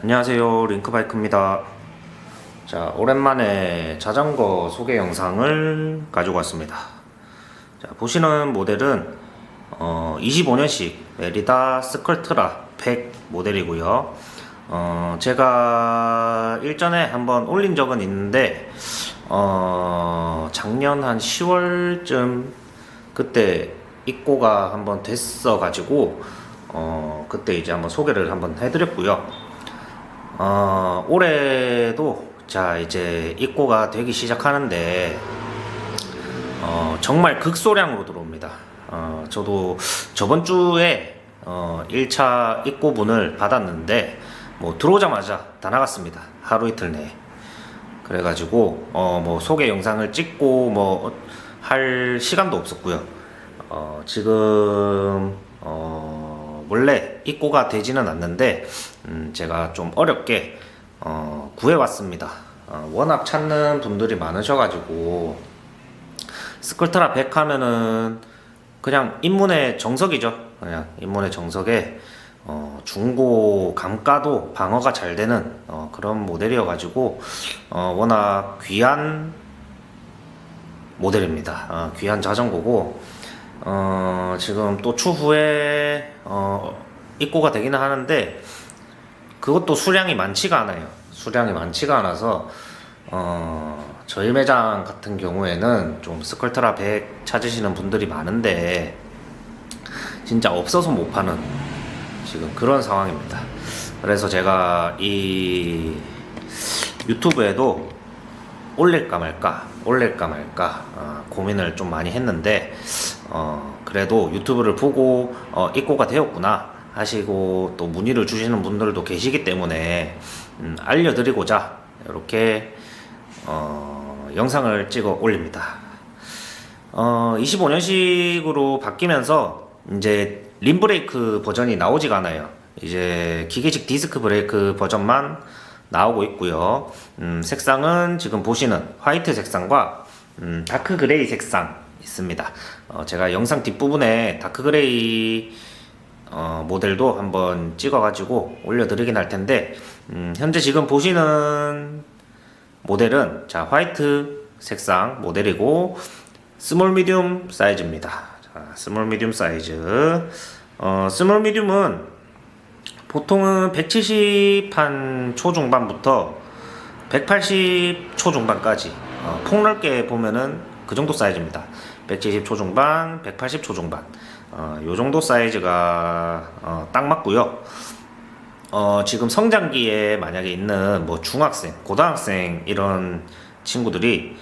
안녕하세요 링크바이크입니다. 자 오랜만에 자전거 소개 영상을 가지고 왔습니다. 자 보시는 모델은 어, 25년식 메리다 스컬트라 100 모델이고요. 어, 제가 일전에 한번 올린 적은 있는데 어, 작년 한 10월쯤 그때 입고가 한번 됐어 가지고 어, 그때 이제 한번 소개를 한번 해드렸고요 어, 올해도 자 이제 입고가 되기 시작하는데 어, 정말 극소량으로 들어옵니다. 어, 저도 저번 주에 어, 1차 입고분을 받았는데 뭐 들어오자마자 다 나갔습니다. 하루 이틀 내에. 그래가지고 어, 뭐 소개 영상을 찍고 뭐 할 시간도 없었고요. 어, 지금 어, 원래 입고가 되지는 않는데 음, 제가 좀 어렵게 어, 구해왔습니다. 어, 워낙 찾는 분들이 많으셔가지고 스컬트라 100 하면은 그냥 인문의 정석이죠. 그냥 인문의 정석에 어, 중고 감가도 방어가 잘 되는 어, 그런 모델이어가지고 어, 워낙 귀한 모델입니다. 어, 귀한 자전거고 어, 지금 또 추후에 어, 입고가 되기는 하는데 그것도 수량이 많지가 않아요. 수량이 많지가 않아서 어, 저희 매장 같은 경우에는 좀 스컬트라 100 찾으시는 분들이 많은데 진짜 없어서 못 파는 지금 그런 상황입니다. 그래서 제가 이 유튜브에도 올릴까 말까 올릴까 말까 어, 고민을 좀 많이 했는데 어, 그래도 유튜브를 보고 어, 입고가 되었구나 하시고 또 문의를 주시는 분들도 계시기 때문에 음, 알려드리고자 이렇게 어, 영상을 찍어 올립니다. 어, 25년식으로 바뀌면서 이제 림 브레이크 버전이 나오지가 않아요. 이제 기계식 디스크 브레이크 버전만 나오고 있고요. 음, 색상은 지금 보시는 화이트 색상과 음, 다크 그레이 색상 있습니다. 어, 제가 영상 뒷부분에 다크 그레이 어, 모델도 한번 찍어가지고 올려드리긴 할 텐데 음, 현재 지금 보시는 모델은 자 화이트 색상 모델이고 스몰 미디움 사이즈입니다. 자, 스몰 미디움 사이즈. 어, 스몰 미디움은 보통은 170한 초중반부터 180 초중반까지 어, 폭넓게 보면은 그 정도 사이즈입니다. 170 초 중반, 180 초 중반. 어, 요 정도 사이즈가 어, 딱 맞고요. 어, 지금 성장기에 만약에 있는 뭐 중학생, 고등학생 이런 친구들이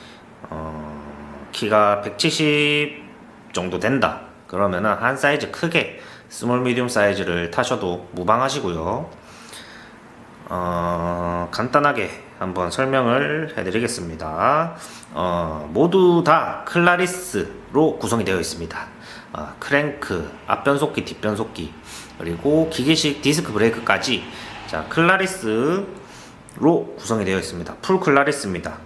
어, 키가 170 정도 된다. 그러면은 한 사이즈 크게 스몰 미디움 사이즈를 타셔도 무방하시고요. 어, 간단하게 한번 설명을 해드리겠습니다. 어, 모두 다 클라리스로 구성이 되어 있습니다. 어, 크랭크, 앞변속기, 뒷변속기, 그리고 기계식 디스크 브레이크까지 자 클라리스로 구성이 되어 있습니다. 풀 클라리스입니다.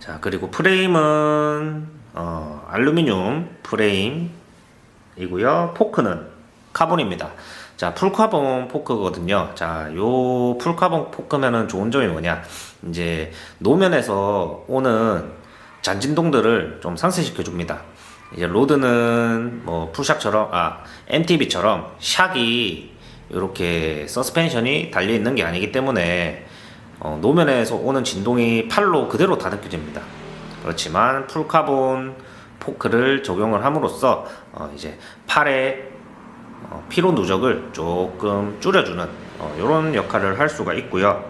자 그리고 프레임은 어, 알루미늄 프레임이고요. 포크는 카본입니다. 자, 풀카본 포크거든요. 자, 요 풀카본 포크면은 좋은 점이 뭐냐? 이제 노면에서 오는 잔진동들을 좀 상쇄시켜 줍니다. 이제 로드는 뭐 풀샥처럼 아 MTB처럼 샥이 이렇게 서스펜션이 달려 있는 게 아니기 때문에 어, 노면에서 오는 진동이 팔로 그대로 다 느껴집니다. 그렇지만 풀카본 포크를 적용을 함으로써 어, 이제 팔에 어, 피로 누적을 조금 줄여주는 이런 역할을 할 수가 있고요.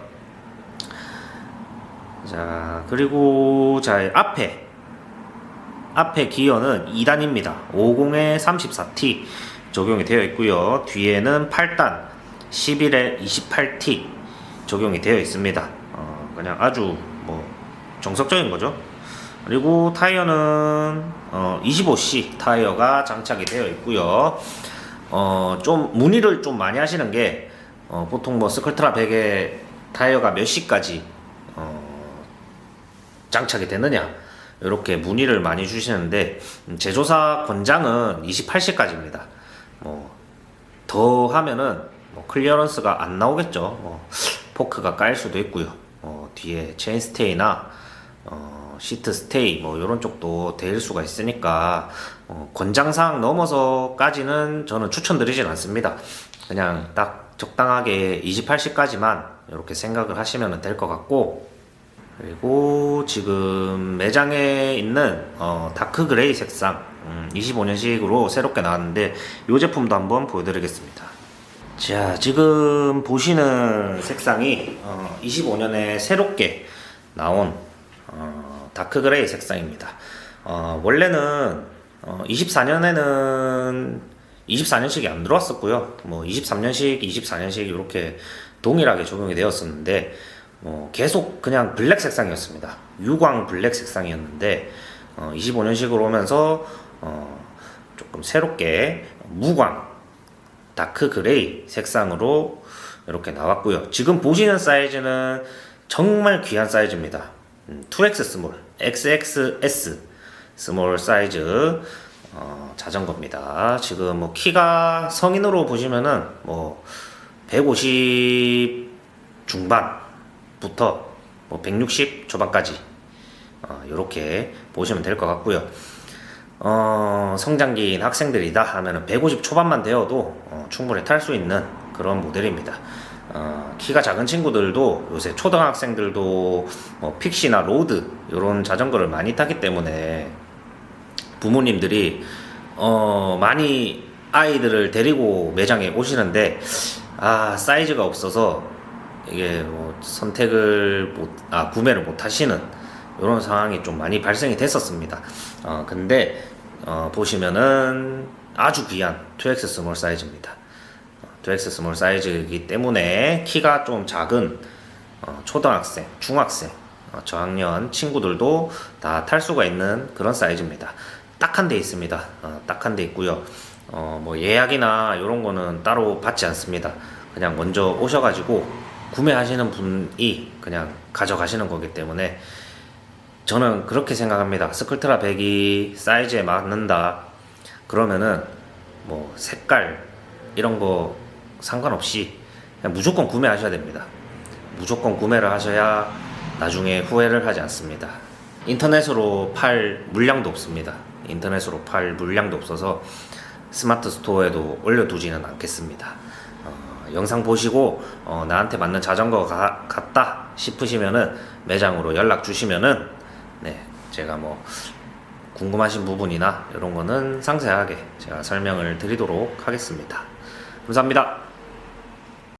자 그리고 자 앞에 앞에 기어는 2단입니다. 50에 34T 적용이 되어 있고요. 뒤에는 8단 11에 28T 적용이 되어 있습니다. 어, 그냥 아주 뭐 정석적인 거죠. 그리고 타이어는 어, 25C 타이어가 장착이 되어 있고요. 어, 좀 문의를 좀 많이 하시는 게 어, 보통 뭐 스컬트라 100에 타이어가 몇 C까지 어, 장착이 되느냐 이렇게 문의를 많이 주시는데 음, 제조사 권장은 28C까지입니다. 뭐 더 하면은 뭐 클리어런스가 안 나오겠죠. 뭐 포크가 까일 수도 있고요. 어, 뒤에 체인 스테이나 어, 시트 스테이 뭐 이런 쪽도 될 수가 있으니까 어, 권장사항 넘어서까지는 저는 추천드리진 않습니다. 그냥 딱 적당하게 28시까지만 이렇게 생각을 하시면 될 것 같고 그리고 지금 매장에 있는 어, 다크 그레이 색상 음, 25년식으로 새롭게 나왔는데 이 제품도 한번 보여드리겠습니다. 자 지금 보시는 색상이 어, 25년에 새롭게 나온 어, 다크 그레이 색상입니다. 어, 원래는 어, 24년에는 24년식이 안 들어왔었고요. 뭐 23년식, 24년식 이렇게 동일하게 적용이 되었었는데 뭐 계속 그냥 블랙 색상이었습니다. 유광 블랙 색상이었는데 어, 25년식으로 오면서 어, 조금 새롭게 무광 다크 그레이 색상으로 이렇게 나왔고요. 지금 보시는 사이즈는 정말 귀한 사이즈입니다. 음, 2X 스몰, XXS 스몰 사이즈 어, 자전거입니다. 지금 뭐 키가 성인으로 보시면은 뭐 150 중반부터 뭐 160 초반까지 어, 이렇게 보시면 될 것 같고요. 어, 성장기인 학생들이다 하면은 150 초반만 되어도 어, 충분히 탈 수 있는 그런 모델입니다. 어, 키가 작은 친구들도 요새 초등학생들도 뭐 픽시나 로드 이런 자전거를 많이 타기 때문에 부모님들이 어, 많이 아이들을 데리고 매장에 오시는데 아 사이즈가 없어서 이게 뭐 선택을 못, 아 구매를 못 하시는 이런 상황이 좀 많이 발생이 됐었습니다. 어, 근데 어, 보시면은 아주 귀한 2X 스몰 사이즈입니다. 어, 2X 스몰 사이즈이기 때문에 키가 좀 작은 어, 초등학생, 중학생, 어, 저학년 친구들도 다 탈 수가 있는 그런 사이즈입니다. 딱 한 대 있습니다. 어, 딱한 대 있고요. 어, 뭐 예약이나 이런 거는 따로 받지 않습니다. 그냥 먼저 오셔가지고 구매하시는 분이 그냥 가져가시는 거기 때문에 저는 그렇게 생각합니다. 스쿨트라 100이 사이즈에 맞는다. 그러면은 뭐 색깔 이런 거 상관없이 그냥 무조건 구매하셔야 됩니다. 무조건 구매를 하셔야 나중에 후회를 하지 않습니다. 인터넷으로 팔 물량도 없습니다. 인터넷으로 팔 물량도 없어서 스마트 스토어에도 올려두지는 않겠습니다. 어, 영상 보시고 어, 나한테 맞는 자전거가 같다 싶으시면은 매장으로 연락 주시면은 네 제가 뭐 궁금하신 부분이나 이런 거는 상세하게 제가 설명을 드리도록 하겠습니다. 감사합니다.